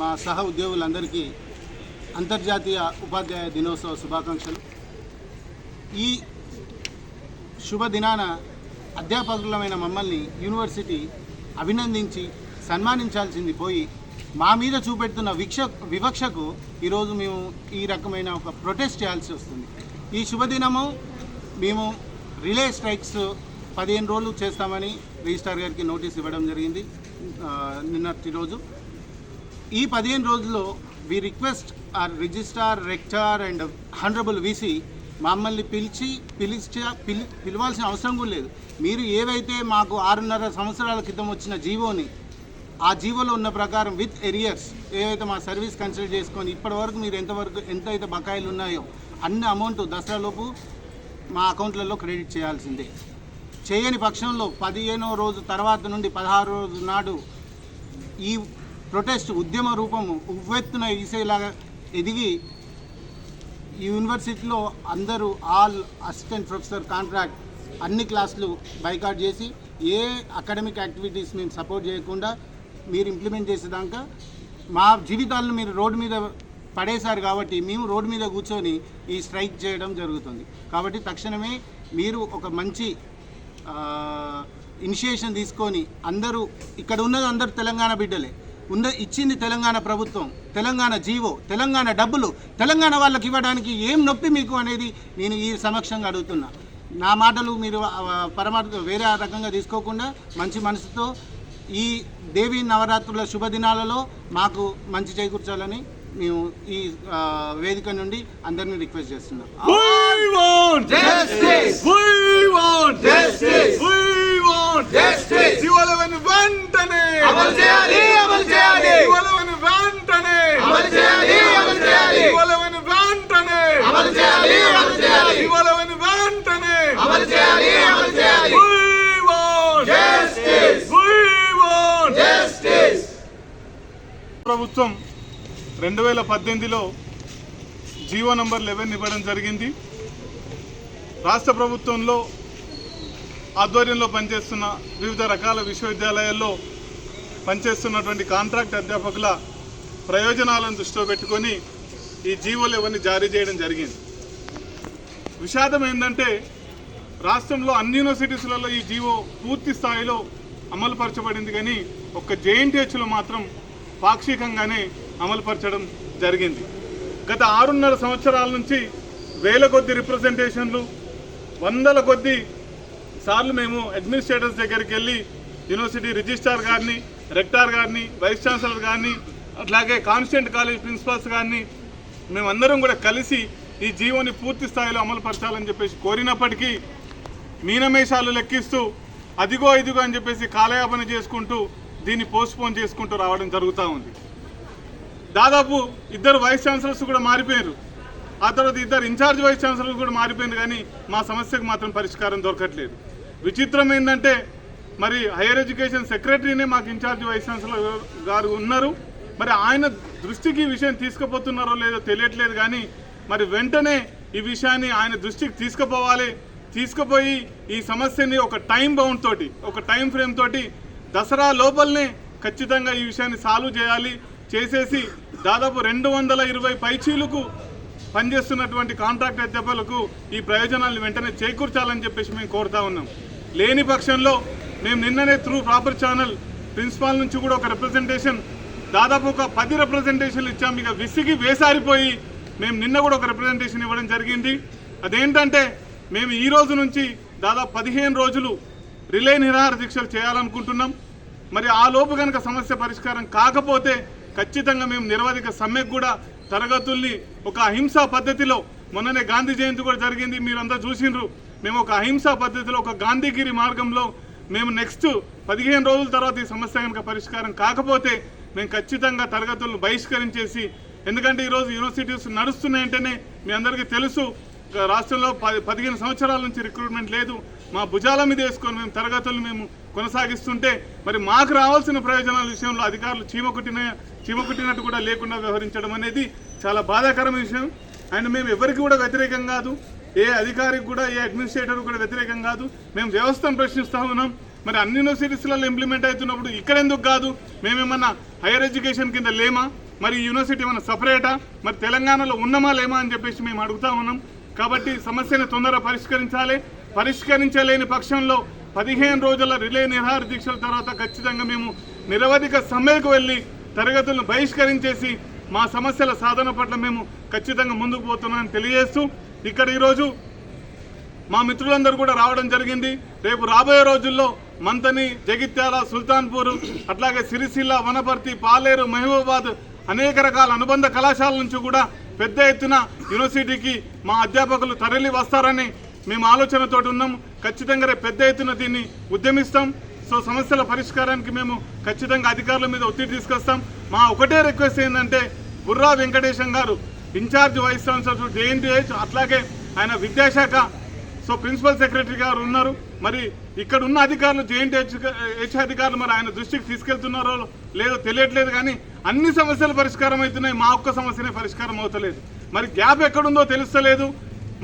మా సహ ఉద్యోగులందరికీ అంతర్జాతీయ ఉపాధ్యాయ దినోత్సవ శుభాకాంక్షలు. ఈ శుభదినాన అధ్యాపకులమైన మమ్మల్ని యూనివర్సిటీ అభినందించి సన్మానించాల్సింది పోయి మా మీద చూపెడుతున్న విక్ష వివక్షకు ఈరోజు మేము ఈ రకమైన ఒక ప్రొటెస్ట్ చేయాల్సి వస్తుంది. ఈ శుభదినము మేము రిలే స్ట్రైక్స్ పదిహేను రోజులు చేస్తామని రిజిస్టార్ గారికి నోటీస్ ఇవ్వడం జరిగింది. నిన్నటి రోజు. ఈ పదిహేను రోజుల్లో we request our registrar rector and honourable VC మమ్మల్ని పిలిచి పిలిచి పిలి పిలవాల్సిన అవసరం కూడా లేదు. మీరు ఏవైతే మాకు ఆరున్నర సంవత్సరాల క్రితం వచ్చిన జీవోని ఆ జీవోలో ఉన్న ప్రకారం విత్ ఎరియర్స్ ఏవైతే మా సర్వీస్ కన్సిడర్ చేసుకొని ఇప్పటివరకు మీరు ఎంతవరకు ఎంతైతే బకాయిలు ఉన్నాయో అన్ని అమౌంట్ దసరాలోపు మా అకౌంట్లలో క్రెడిట్ చేయాల్సిందే. చేయని పక్షంలో పదిహేనో రోజు తర్వాత నుండి పదహారు రోజు నాడు ఈ ప్రొటెస్ట్ ఉద్యమ రూపము ఉవ్వెత్తున ఈసేలాగా ఎదిగి ఈ యూనివర్సిటీలో అందరూ ఆల్ అసిస్టెంట్ ప్రొఫెసర్ కాంట్రాక్ట్ అన్ని క్లాసులు బైకాట్ చేసి ఏ అకాడమిక్ యాక్టివిటీస్ మేము సపోర్ట్ చేయకుండా మీరు ఇంప్లిమెంట్ చేసేదాకా మా జీవితాలను మీరు రోడ్డు మీద పడేశారు కాబట్టి మేము రోడ్డు మీద కూర్చొని ఈ స్ట్రైక్ చేయడం జరుగుతుంది. కాబట్టి తక్షణమే మీరు ఒక మంచి ఇనిషియేషన్ తీసుకొని అందరూ ఇక్కడ ఉన్నది అందరు తెలంగాణ బిడ్డలే. ఉన్న ఇచ్చింది తెలంగాణ ప్రభుత్వం తెలంగాణ జీవో తెలంగాణ డబ్బులు తెలంగాణ వాళ్ళకి ఇవ్వడానికి ఏం నొప్పి మీకు అనేది నేను ఈ సమక్షంగా అడుగుతున్నా. నా మాటలు మీరు పరమార్థ వేరే రకంగా తీసుకోకుండా మంచి మనసుతో ఈ దేవి నవరాత్రుల శుభదినాలలో మాకు మంచి చేకూర్చాలని మేము ఈ వేదిక నుండి అందరినీ రిక్వెస్ట్ చేస్తున్నాం. జీవోలవని వెంటనే. అమలు చేయాలి, అమలు చేయాలి. జీవోలవని వెంటనే. అమలు చేయాలి, అమలు చేయాలి. జీవోలవని వెంటనే. అమలు చేయాలి, అమలు చేయాలి. జీవోలవని వెంటనే. అమలు చేయాలి. అమలు చేయాలి. We want. Justice! We want. Justice ప్రభుత్వం రెండు వేల పద్దెనిమిదిలో జీవో నంబర్ లెవెన్ ఇవ్వడం జరిగింది. రాష్ట్ర ప్రభుత్వంలో ఆధ్వర్యంలో పనిచేస్తున్న వివిధ రకాల విశ్వవిద్యాలయాల్లో పనిచేస్తున్నటువంటి కాంట్రాక్ట్ అధ్యాపకుల ప్రయోజనాలను దృష్టిలో పెట్టుకొని ఈ జీవో లెవెన్ని జారీ చేయడం జరిగింది. విషాదం ఏంటంటే రాష్ట్రంలో అన్ని యూనివర్సిటీస్లలో ఈ జీవో పూర్తి స్థాయిలో అమలుపరచబడింది కానీ ఒక్క జేఎన్టీహెచ్లో మాత్రం పాక్షికంగానే అమలుపరచడం జరిగింది. గత ఆరున్నర సంవత్సరాల నుంచి వేల కొద్ది రిప్రజెంటేషన్లు వందల కొద్ది సార్లు మేము అడ్మినిస్ట్రేటర్స్ దగ్గరికి వెళ్ళి యూనివర్సిటీ రిజిస్ట్రార్ గారిని రెక్టార్ గారిని వైస్ ఛాన్సలర్ గారిని అట్లాగే కాన్స్టెంట్ కాలేజ్ ప్రిన్సిపాల్స్ గారిని మేమందరం కూడా కలిసి ఈ జీవోని పూర్తి స్థాయిలో అమలుపరచాలని చెప్పేసి కోరినప్పటికీ మీనమేషాలు లెక్కిస్తూ అదిగో ఇదిగో అని చెప్పేసి కాలయాపన చేసుకుంటూ దీన్ని పోస్ట్పోన్ చేసుకుంటూ రావడం జరుగుతూ ఉంది. దాదాపు ఇద్దరు వైస్ ఛాన్సలర్స్ కూడా మారిపోయారు ఆ తర్వాత ఇద్దరు ఇన్ఛార్జ్ వైస్ ఛాన్సలర్స్ కూడా మారిపోయింది కానీ మా సమస్యకు మాత్రం పరిష్కారం దొరకట్లేదు. విచిత్రం ఏంటంటే మరి హైయర్ ఎడ్యుకేషన్ సెక్రటరీనే మాకు ఇన్ఛార్జ్ వైస్ ఛాన్సలర్ గారు ఉన్నారు. మరి ఆయన దృష్టికి ఈ విషయం తీసుకుపోతున్నారో లేదో తెలియట్లేదు కానీ మరి వెంటనే ఈ విషయాన్ని ఆయన దృష్టికి తీసుకుపోవాలి. తీసుకుపోయి ఈ సమస్యని ఒక టైం బౌండ్ తోటి ఒక టైం ఫ్రేమ్ తోటి దసరా లోపలనే ఖచ్చితంగా ఈ విషయాన్ని సాల్వ్ చేయాలి. చేసేసి దాదాపు రెండు వందల ఇరవై పైచీలకు పనిచేస్తున్నటువంటి కాంట్రాక్ట్ అధ్యాపకులకు ఈ ప్రయోజనాలను వెంటనే చేకూర్చాలని చెప్పేసి మేము కోరుతా ఉన్నాం. లేని పక్షంలో మేము నిన్ననే త్రూ ప్రాపర్ ఛానల్ ప్రిన్సిపాల్ నుంచి కూడా ఒక రిప్రజెంటేషన్ దాదాపు ఒక పది రిప్రజెంటేషన్లు ఇచ్చాము ఇక విసిగి వేసారిపోయి మేము నిన్న కూడా ఒక రిప్రజెంటేషన్ ఇవ్వడం జరిగింది. అదేంటంటే మేము ఈ రోజు నుంచి దాదాపు పదిహేను రోజులు రిలే నిరాహార దీక్షలు చేయాలనుకుంటున్నాం. మరి ఆ లోపు కనుక సమస్య పరిష్కారం కాకపోతే ఖచ్చితంగా మేము నిరవధిక సమ్మెకు కూడా తరగతుల్ని ఒక అహింసా పద్ధతిలో మొన్ననే గాంధీ జయంతి కూడా జరిగింది. మీరంతా చూసిండ్రు. మేము ఒక అహింసా పద్ధతిలో ఒక గాంధీగిరి మార్గంలో మేము నెక్స్ట్ పదిహేను రోజుల తర్వాత ఈ సమస్య కనుక పరిష్కారం కాకపోతే మేము ఖచ్చితంగా తరగతులను బహిష్కరించేసి ఎందుకంటే ఈరోజు యూనివర్సిటీస్ నడుస్తున్నాయంటేనే మీ అందరికీ తెలుసు రాష్ట్రంలో పది పదిహేను సంవత్సరాల నుంచి రిక్రూట్మెంట్ లేదు. మా భుజాల మీద వేసుకొని మేము తరగతులు మేము కొనసాగిస్తుంటే మరి మాకు రావాల్సిన ప్రయోజనాల విషయంలో అధికారులు చీమకుట్టిన చీమకుట్టినట్టు కూడా లేకుండా వ్యవహరించడం అనేది చాలా బాధాకరమైన విషయం. అండ్ మేము ఎవరికి కూడా వ్యతిరేకం కాదు. ఏ అధికారికి కూడా ఏ అడ్మినిస్ట్రేటర్ కూడా వ్యతిరేకం కాదు. మేము వ్యవస్థను ప్రశ్నిస్తా ఉన్నాం. మరి అన్ని యూనివర్సిటీస్లలో ఇంప్లిమెంట్ అవుతున్నప్పుడు ఇక్కడ ఎందుకు కాదు? మేమేమన్నా హైయర్ ఎడ్యుకేషన్ కింద లేమా? మరి యూనివర్సిటీ మన సపరేటా మరి తెలంగాణలో ఉన్నమా లేమా అని చెప్పేసి మేము అడుగుతా ఉన్నాం. కాబట్టి సమస్యను తొందరగా పరిష్కరించాలి. పరిష్కరించలేని పక్షంలో పదిహేను రోజుల రిలే నిరాహార దీక్షల తర్వాత ఖచ్చితంగా మేము నిరవధిక సమ్మెకు వెళ్ళి తరగతులను బహిష్కరించేసి మా సమస్యల సాధన పట్ల మేము ఖచ్చితంగా ముందుకు పోతున్నానని తెలియజేస్తూ ఇక్కడ ఈరోజు మా మిత్రులందరూ కూడా రావడం జరిగింది. రేపు రాబోయే రోజుల్లో మంతని జగిత్యాల సుల్తాన్పూర్ అట్లాగే సిరిసిల్ల వనపర్తి పాలేరు మహబూబాబాద్ అనేక రకాల అనుబంధ కళాశాల నుంచి కూడా పెద్ద ఎత్తున యూనివర్సిటీకి మా అధ్యాపకులు తరలి వస్తారని మేము ఆలోచనతో ఉన్నాం. ఖచ్చితంగా రేపు పెద్ద ఎత్తున దీన్ని ఉద్యమిస్తాం. సో సమస్యల పరిష్కారానికి మేము ఖచ్చితంగా అధికారుల మీద ఒత్తిడి తీసుకొస్తాం. మా ఒకటే రిక్వెస్ట్ ఏంటంటే బుర్రా వెంకటేశం గారు ఇన్ఛార్జ్ వైస్ ఛాన్సలర్ జేఎన్టీహెచ్ అట్లాగే ఆయన విద్యాశాఖ సో ప్రిన్సిపల్ సెక్రటరీ గారు ఉన్నారు. మరి ఇక్కడ ఉన్న అధికారులు జేఎన్టీహెచ్ హెచ్ అధికారులు మరి ఆయన దృష్టికి తీసుకెళ్తున్నారో లేదో తెలియట్లేదు కానీ అన్ని సమస్యలు పరిష్కారం అవుతున్నాయి. మా ఒక్క సమస్యనే పరిష్కారం అవుతలేదు. మరి గ్యాప్ ఎక్కడుందో తెలుస్తలేదు.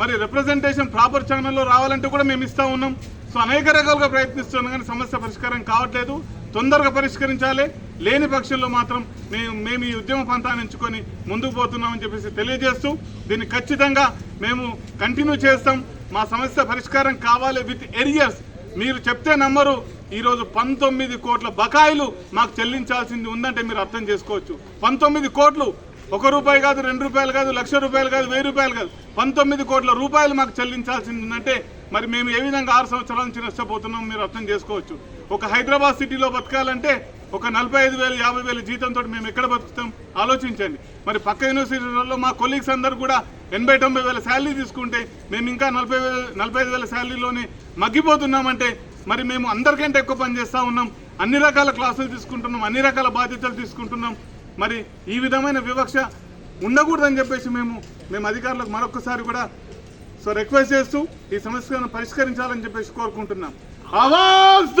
మరి రిప్రజెంటేషన్ ప్రాపర్ ఛానల్లో రావాలంటే కూడా మేము ఇస్తా ఉన్నాం. సో అనేక రకాలుగా ప్రయత్నిస్తున్నాం కానీ సమస్య పరిష్కారం కావట్లేదు. తొందరగా పరిష్కరించాలి. లేని పక్షంలో మాత్రం మేము మేము ఈ ఉద్యమ పంతాన్ని ఎంచుకొని ముందుకు పోతున్నామని చెప్పేసి తెలియజేస్తూ దీన్ని ఖచ్చితంగా మేము కంటిన్యూ చేస్తాం. మా సమస్య పరిష్కారం కావాలి విత్ ఎరియర్స్ మీరు చెప్తే నమ్మరు ఈరోజు పంతొమ్మిది కోట్ల బకాయిలు మాకు చెల్లించాల్సింది ఉందంటే మీరు అర్థం చేసుకోవచ్చు. పంతొమ్మిది కోట్లు ఒక రూపాయి కాదు రెండు రూపాయలు కాదు లక్ష రూపాయలు కాదు వెయ్యి రూపాయలు కాదు. పంతొమ్మిది కోట్ల రూపాయలు మాకు చెల్లించాల్సింది ఉందంటే మరి మేము ఏ విధంగా ఆరు సంవత్సరాల నుంచి నష్టపోతున్నాం మీరు అర్థం చేసుకోవచ్చు. ఒక హైదరాబాద్ సిటీలో బతకాలంటే ఒక నలభై ఐదు వేలు యాభై వేలు జీతంతో మేము ఎక్కడ బతుకుతాం? ఆలోచించండి. మరి పక్క యూనివర్సిటీలలో మా కొలీగ్స్ అందరు కూడా ఎనభై తొంభై వేల శాలరీ తీసుకుంటే మేము ఇంకా నలభై వేల నలభై ఐదు వేల శాలరీలోనే మగ్గిపోతున్నామంటే మరి మేము అందరికంటే ఎక్కువ పని చేస్తూ ఉన్నాం. అన్ని రకాల క్లాసులు తీసుకుంటున్నాం అన్ని రకాల బాధ్యతలు తీసుకుంటున్నాం. మరి ఈ విధమైన వివక్ష ఉండకూడదని చెప్పేసి మేము మేము అధికారులకు మరొకసారి కూడా సో రిక్వెస్ట్ చేస్తూ ఈ సమస్యను పరిష్కరించాలని చెప్పేసి కోరుకుంటున్నాం. ఆవాజ్